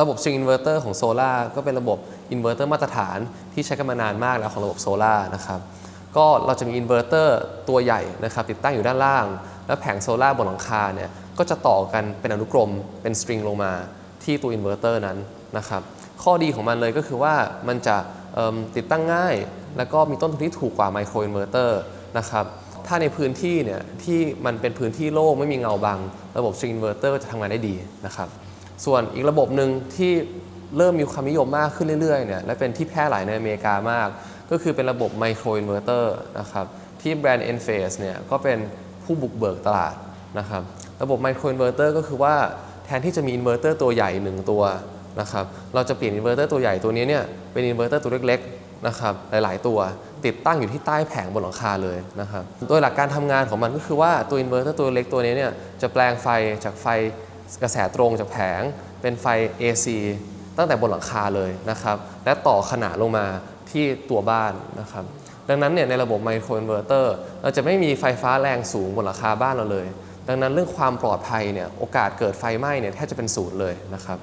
ระบบสตริงอินเวอร์เตอร์ของโซลาก็เป็นระบบอินเวอร์เตอร์มาตรฐานที่ใช้กันมานานมากแล้วของระบบโซลานะครับก็เราจะมีอินเวอร์เตอร์ตัวใหญ่นะครับติดตั้งอยู่ด้านล่าง แล้วแผงโซลาร์บนหลังคาเนี่ยก็จะต่อกันเป็นอนุกรมเป็นสตริงลงมาที่ตัวอินเวอร์เตอร์นั้นนะครับข้อดีของมันเลยก็คือว่ามันจะติดตั้งง่าย แล้วก็มีต้นทุนที่ถูกกว่าไมโครอินเวอร์เตอร์นะครับถ้าในพื้นที่เนี่ยที่มันเป็นพื้นที่โล่งไม่มีเงาบัง ระบบสตริงอินเวอร์เตอร์จะทำงานได้ดีนะครับ ส่วนอีกระบบหนึ่งที่เริ่มมีความนิยมมากขึ้นเรื่อยๆเนี่ยและเป็นที่แพร่หลายในอเมริกามาก ก็คือเป็นระบบไมโครอินเวอร์เตอร์นะครับที่แบรนด์ Enphase เนี่ยก็เป็นผู้บุกเบิกตลาดนะครับระบบไมโครอินเวอร์เตอร์ก็คือว่าแทนที่จะมีอินเวอร์เตอร์ตัวใหญ่หนึ่งตัวนะครับเราจะเปลี่ยนอินเวอร์เตอร์ตัวใหญ่ตัวนี้เนี่ยเป็นอินเวอร์เตอร์ตัวเล็กๆนะครับหลายๆ ตัวติดตั้งอยู่ที่ใต้แผงบนหลังคาเลยนะครับโดยหลักการทำงานของมันก็คือว่าตัวอินเวอร์เตอร์ตัวเล็กตัวนี้เนี่ยจะแปลงไฟจากไฟ กระแสตรงจากแผง เป็นไฟ AC ตั้งแต่บนหลังคาเลยนะครับ และต่อขนาดลงมาที่ตัวบ้านนะครับ ดังนั้นเนี่ยในระบบไมโครอินเวอร์เตอร์เราจะไม่มีไฟฟ้าแรงสูงบนหลังคาบ้านเราเลย ดังนั้นเรื่องความปลอดภัยเนี่ยโอกาสเกิดไฟไหม้เนี่ยแทบจะเป็นศูนย์เลยนะครับ